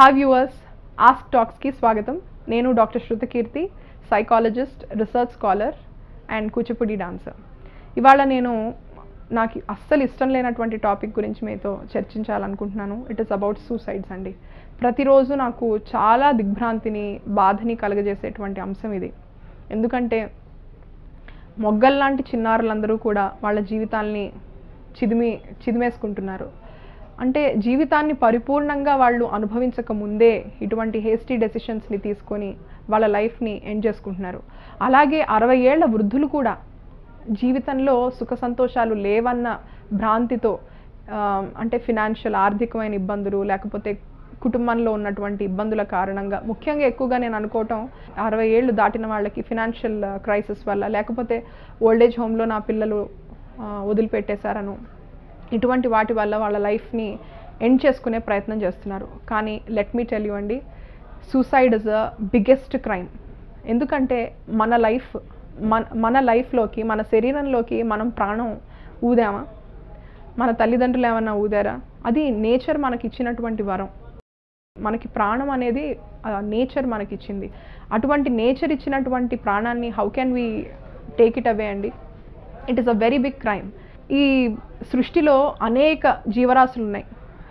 Hi viewers ask టాక్స్కి స్వాగతం. నేను doctor Shrutakeerthi psychologist research scholar and Kuchipudi dancer. ఇవాళ నేను నాకు అస్సలు ఇష్టం లేనటువంటి టాపిక్ గురించి మీతో చర్చించాలనుకుంటున్నాను. ఇట్ ఇస్ అబౌట్ సూసైడ్స్ అండి. ప్రతిరోజు నాకు చాలా దిగ్భ్రాంతిని బాధని కలగజేసేటువంటి అంశం ఇది. ఎందుకంటే మొగ్గల్లాంటి చిన్నారులందరూ కూడా వాళ్ళ జీవితాల్ని చిదిమి చిదిమేసుకుంటున్నారు. అంటే జీవితాన్ని పరిపూర్ణంగా వాళ్ళు అనుభవించక ముందే ఇటువంటి హేస్టీ డెసిషన్స్ని తీసుకొని వాళ్ళ లైఫ్ని ఎండ్ చేసుకుంటున్నారు. అలాగే అరవై ఏళ్ళ వృద్ధులు కూడా జీవితంలో సుఖ సంతోషాలు లేవన్న భ్రాంతితో అంటే ఫినాన్షియల్ ఆర్థికమైన ఇబ్బందులు లేకపోతే కుటుంబంలో ఉన్నటువంటి ఇబ్బందుల కారణంగా ముఖ్యంగా ఎక్కువగా నేను అనుకోవటం అరవై ఏళ్ళు దాటిన వాళ్ళకి ఫినాన్షియల్ క్రైసిస్ వల్ల లేకపోతే ఓల్డేజ్ హోమ్లో నా పిల్లలు వదిలిపెట్టేశారను. ఇటువంటి వాటి వల్ల వాళ్ళ లైఫ్ని ఎండ్ చేసుకునే ప్రయత్నం చేస్తున్నారు. కానీ లెట్ మీ టెల్ యూ అండి suicide is a biggest crime ఎందుకంటే మన లైఫ్ మన మన లైఫ్లోకి మన శరీరంలోకి మనం ప్రాణం ఊదామా? మన తల్లిదండ్రులు ఏమన్నా ఊదారా? అది నేచర్ మనకి ఇచ్చినటువంటి వరం. మనకి ప్రాణం అనేది నేచర్ మనకి ఇచ్చింది అటువంటి నేచర్ ఇచ్చినటువంటి ప్రాణాన్ని how can we take it away అండి? It is a very big crime ఈ సృష్టిలో అనేక జీవరాశులు ఉన్నాయి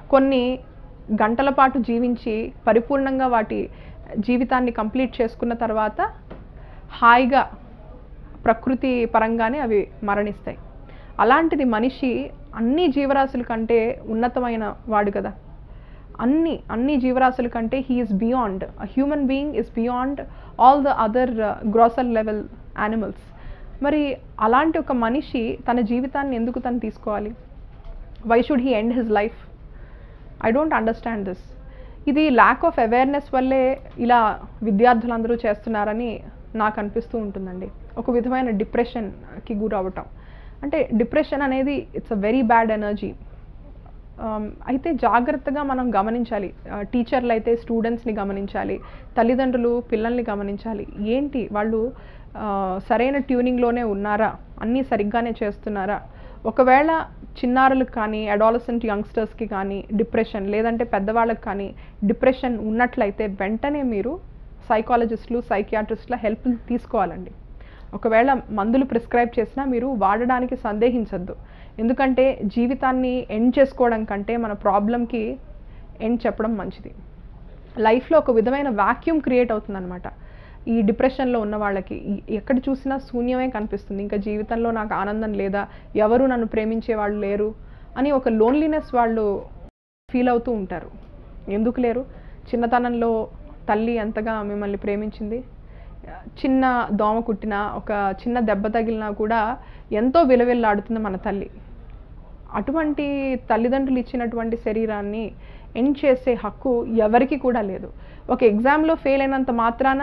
కొన్ని గంటల పాటు జీవించి పరిపూర్ణంగా వాటి జీవితాన్ని కంప్లీట్ చేసుకున్న తర్వాత హాయిగా ప్రకృతి పరంగానే అవి మరణిస్తాయి. అలాంటిది మనిషి అన్ని జీవరాశుల కంటే ఉన్నతమైన వాడు కదా. అన్ని అన్ని జీవరాశుల కంటే he is beyond human being is beyond all the other grosser level animals మరి అలాంటి ఒక మనిషి తన జీవితాన్ని ఎందుకు తను తీసుకోవాలి? Why should he end his life I don't understand this ఇది ల్యాక్ ఆఫ్ అవేర్నెస్ వల్లే ఇలా విద్యార్థులందరూ చేస్తున్నారని నాకు అనిపిస్తూ ఉంటుందండి. ఒక విధమైన డిప్రెషన్కి గురవటం అంటే డిప్రెషన్ అనేది it's a very bad energy అయితే జాగ్రత్తగా మనం గమనించాలి. టీచర్లు అయితే స్టూడెంట్స్ని గమనించాలి. తల్లిదండ్రులు పిల్లల్ని గమనించాలి. ఏంటి? వాళ్ళు సరైన ట్యూనింగ్లోనే ఉన్నారా? అన్నీ సరిగ్గానే చేస్తున్నారా? ఒకవేళ చిన్నారులకు కానీ అడాలసెంట్ యంగ్స్టర్స్కి కానీ డిప్రెషన్ లేదంటే పెద్దవాళ్ళకి కానీ డిప్రెషన్ ఉన్నట్లయితే వెంటనే మీరు సైకాలజిస్టులు సైకియాట్రిస్టుల హెల్ప్ తీసుకోవాలండి. ఒకవేళ మందులు ప్రిస్క్రైబ్ చేసినా మీరు వాడడానికి సందేహించద్దు. ఎందుకంటే జీవితాన్ని ఎండ్ చేసుకోవడం కంటే మన ప్రాబ్లంకి ఎండ్ చెప్పడం మంచిది. లైఫ్లో ఒక విధమైన వాక్యూమ్ క్రియేట్ అవుతుందన్నమాట. ఈ డిప్రెషన్లో ఉన్న వాళ్ళకి ఎక్కడ చూసినా శూన్యమే కనిపిస్తుంది. ఇంకా జీవితంలో నాకు ఆనందం లేదా ఎవరు నన్ను ప్రేమించే వాళ్ళు లేరు అని ఒక లోన్లీనెస్ వాళ్ళు ఫీల్ అవుతూ ఉంటారు. ఎందుకు లేరు? చిన్నతనంలో తల్లి ఎంతగా మిమ్మల్ని ప్రేమించింది? చిన్న దోమ కుట్టినా ఒక చిన్న దెబ్బ తగిలినా కూడా ఎంతో విలవిల్లాడుతుంది మన తల్లి. అటువంటి తల్లిదండ్రులు ఇచ్చినటువంటి శరీరాన్ని ఎండ్ చేసే హక్కు ఎవరికి కూడా లేదు. ఒక ఎగ్జామ్లో ఫెయిల్ అయినంత మాత్రాన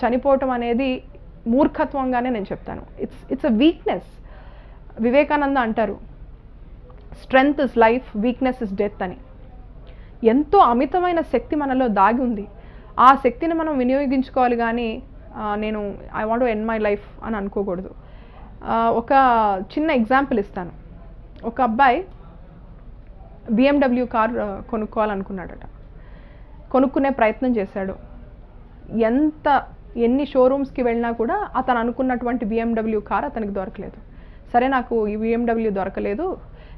చనిపోవటం అనేది మూర్ఖత్వంగానే నేను చెప్తాను. It's it's a weakness Vivekananda అంటారు strength is life weakness is death అని. ఎంతో అమితమైన శక్తి మనలో దాగి ఉంది. ఆ శక్తిని మనం వినియోగించుకోవాలి కానీ నేను I want end my life అని అనుకోకూడదు. ఒక చిన్న ఎగ్జాంపుల్ ఇస్తాను. ఒక అబ్బాయి బిఎండబ్ల్యూ కార్ కొనుక్కోవాలనుకున్నాడట. కొనుక్కునే ప్రయత్నం చేశాడు. ఎంత ఎన్ని షోరూమ్స్కి వెళ్ళినా కూడా అతను అనుకున్నటువంటి బిఎండబ్ల్యూ కార్ అతనికి దొరకలేదు. సరే నాకు ఈ బిఎండబ్ల్యూ దొరకలేదు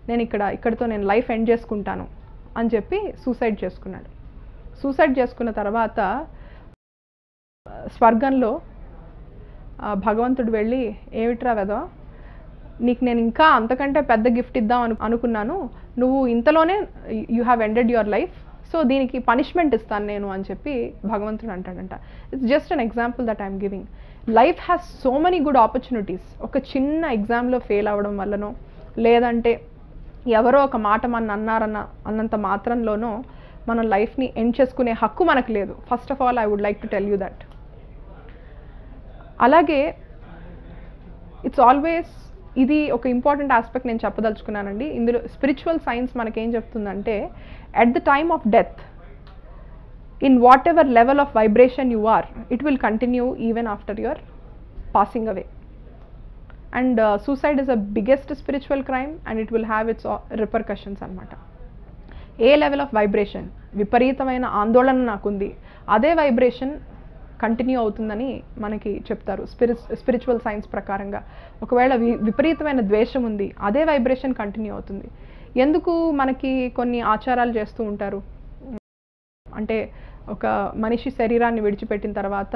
నేను ఇక్కడ ఇక్కడితో నేను లైఫ్ ఎండ్ చేసుకుంటాను అని చెప్పి సూసైడ్ చేసుకున్నాడు. సూసైడ్ చేసుకున్న తర్వాత స్వర్గంలో భగవంతుడు వెళ్ళి ఏమిట్రా వెదవ నీకు నేను ఇంకా అంతకంటే పెద్ద గిఫ్ట్ ఇద్దాం అను అనుకున్నాను. నువ్వు ఇంతలోనే you have ended your life. So దీనికి పనిష్మెంట్ ఇస్తాను నేను అని చెప్పి భగవంతుడు అంటాడంట. It's just an example that I'm giving life has so many good opportunities ఒక చిన్న ఎగ్జామ్లో ఫెయిల్ అవ్వడం వల్లనో లేదంటే ఎవరో ఒక మాట మన అన్నారన్న అన్నంత మాత్రంలోనో మన లైఫ్ని ఎండ్ చేసుకునే హక్కు మనకు లేదు. First of all I would like to tell you that అలాగే ఇట్స్ ఆల్వేస్ ఇది ఒక ఇంపార్టెంట్ ఆస్పెక్ట్ నేను చెప్పదలుచుకున్నానండి. ఇందులో స్పిరిచువల్ సైన్స్ మనకేం చెప్తుందంటే at the time of death in whatever level of vibration you are it will continue even after your passing away and suicide is a biggest spiritual crime and it will have its repercussions అనమాట ఏ level of vibration విపరీతమైన ఆందోళన నాకుంది. అదే vibration continue అవుతుందని మనకి చెప్తారు. స్పిరి spiritual science ప్రకారంగా. ఒకవేళ వి విపరీతమైన ద్వేషం ఉంది అదే వైబ్రేషన్ కంటిన్యూ అవుతుంది. ఎందుకు మనకి కొన్ని ఆచారాలు చేస్తూ ఉంటారు? అంటే ఒక మనిషి శరీరాన్ని విడిచిపెట్టిన తర్వాత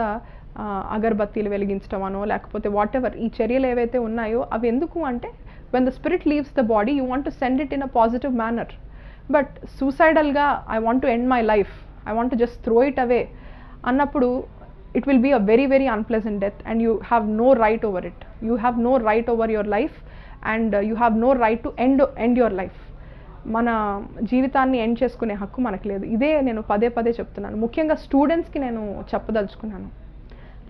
అగర్బత్తీలు అగరబత్తీలు వెలిగించడం అనో లేకపోతే వాట్ ఎవర్ ఈ చర్యలు ఏవైతే ఉన్నాయో అవి ఎందుకు అంటే when the spirit leaves the body you want to send it in a positive manner but సూసైడల్గా I want to end my life I want to just throw it away అన్నప్పుడు it will be a very very unpleasant death and you have no right over it you have no right over your life and you have no right to end end your life మన జీవితాన్ని end చేసుకునే హక్కు మనకు లేదు. ఇదే నేను పదే పదే చెప్తున్నాను. ముఖ్యంగా స్టూడెంట్స్కి నేను చెప్పదలుచుకున్నాను.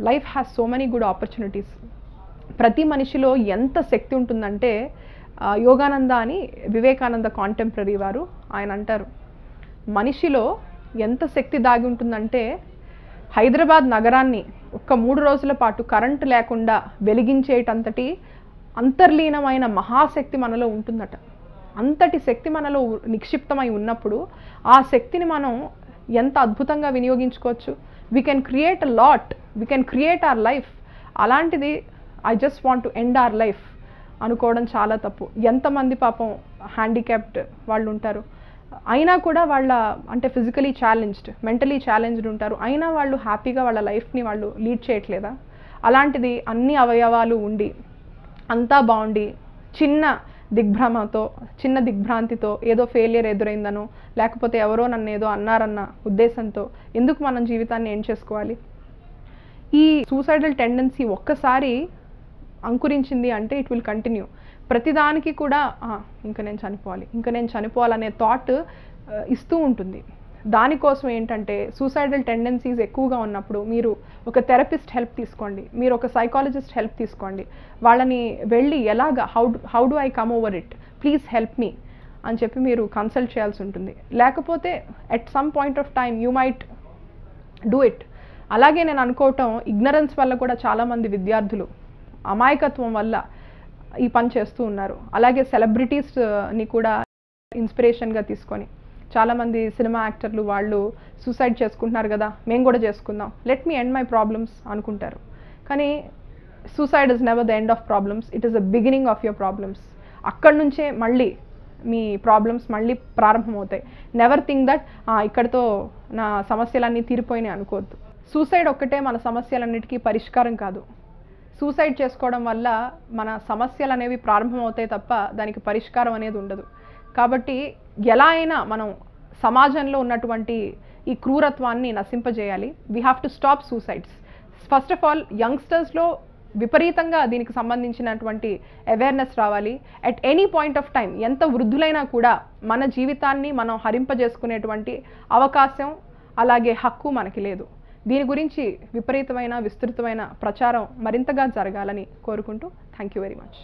Life has so many good opportunities ప్రతి మనిషిలో ఎంత శక్తి ఉంటుందంటే యోగానంద అని వివేకానంద కాంటెంపరీ వారు ఆయన అంటారు. మనిషిలో ఎంత శక్తి దాగి ఉంటుందంటే హైదరాబాద్ నగరాన్ని ఒక్క మూడు రోజుల పాటు కరెంటు లేకుండా వెలిగించేటంతటి అంతర్లీనమైన మహాశక్తి మనలో ఉంటుందట. అంతటి శక్తి మనలో ఉ- నిక్షిప్తమై ఉన్నప్పుడు ఆ శక్తిని మనం ఎంత అద్భుతంగా వినియోగించుకోవచ్చు? We can create a lot we can create our life అలాంటిది I just want to end our life అనుకోవడం చాలా తప్పు. ఎంతమంది పాపం హ్యాండిక్యాప్డ్ వాళ్ళు ఉంటారు అయినా కూడా వాళ్ళ అంటే ఫిజికలీ ఛాలెంజ్డ్ మెంటలీ ఛాలెంజ్డ్ ఉంటారు. అయినా వాళ్ళు హ్యాపీగా వాళ్ళ లైఫ్ని వాళ్ళు లీడ్ చేయట్లేదా? అలాంటిది అన్ని అవయవాలు ఉండి అంతా బాగుండి చిన్న దిగ్భ్రమతో చిన్న దిగ్భ్రాంతితో ఏదో ఫెయిలియర్ ఎదురైందనో లేకపోతే ఎవరో నన్ను ఏదో అన్నారన్న ఉద్దేశంతో ఎందుకు మనం జీవితాన్ని ఏం చేసుకోవాలి? ఈ సూసైడల్ టెండెన్సీ ఒక్కసారి అంకురించింది అంటే ఇట్ విల్ కంటిన్యూ ప్రతిదానికి కూడా ఇంకా నేను చనిపోవాలి ఇంకా నేను చనిపోవాలనే థాట్ ఇస్తూ ఉంటుంది. దానికోసం ఏంటంటే సూసైడల్ టెండెన్సీస్ ఎక్కువగా ఉన్నప్పుడు మీరు ఒక థెరపిస్ట్ హెల్ప్ తీసుకోండి మీరు ఒక సైకాలజిస్ట్ హెల్ప్ తీసుకోండి. వాళ్ళని వెళ్ళి ఎలాగ how how do I come over it please help me అని చెప్పి మీరు కన్సల్ట్ చేయాల్సి ఉంటుంది. లేకపోతే at some point of time you might do it అలాగే నేను అనుకోవటం ఇగ్నరెన్స్ వల్ల కూడా చాలామంది విద్యార్థులు అమాయకత్వం వల్ల ఈ పని చేస్తూ ఉన్నారు. అలాగే సెలబ్రిటీస్ని uh, కూడా ఇన్స్పిరేషన్గా తీసుకొని చాలామంది సినిమా యాక్టర్లు వాళ్ళు సూసైడ్ చేసుకుంటున్నారు కదా మేము కూడా చేసుకుందాం. Let me end my problems అనుకుంటారు. కానీ suicide is never the end of problems it is the beginning of your problems అక్కడి నుంచే మళ్ళీ మీ ప్రాబ్లమ్స్ మళ్ళీ ప్రారంభమవుతాయి. నెవర్ థింక్ దట్ ఇక్కడితో నా సమస్యలన్నీ తీరిపోయినాయి అనుకోవద్దు. సూసైడ్ ఒక్కటే మన సమస్యలన్నిటికీ పరిష్కారం కాదు. సూసైడ్ చేసుకోవడం వల్ల మన సమస్యలు అనేవి ప్రారంభమవుతాయి తప్ప దానికి పరిష్కారం అనేది ఉండదు. కాబట్టి ఎలా అయినా మనం సమాజంలో ఉన్నటువంటి ఈ క్రూరత్వాన్ని నశింపజేయాలి. We have to stop suicides first of all యంగ్స్టర్స్లో విపరీతంగా దీనికి సంబంధించినటువంటి అవేర్నెస్ రావాలి. At any point of time ఎంత వృద్ధులైనా కూడా మన జీవితాన్ని మనం హరింపజేసుకునేటువంటి అవకాశం అలాగే హక్కు మనకి లేదు. దీని గురించి విపరీతమైన విస్తృతమైన ప్రచారం మరింతగా జరగాలని కోరుకుంటూ థ్యాంక్ యూ వెరీ మచ్.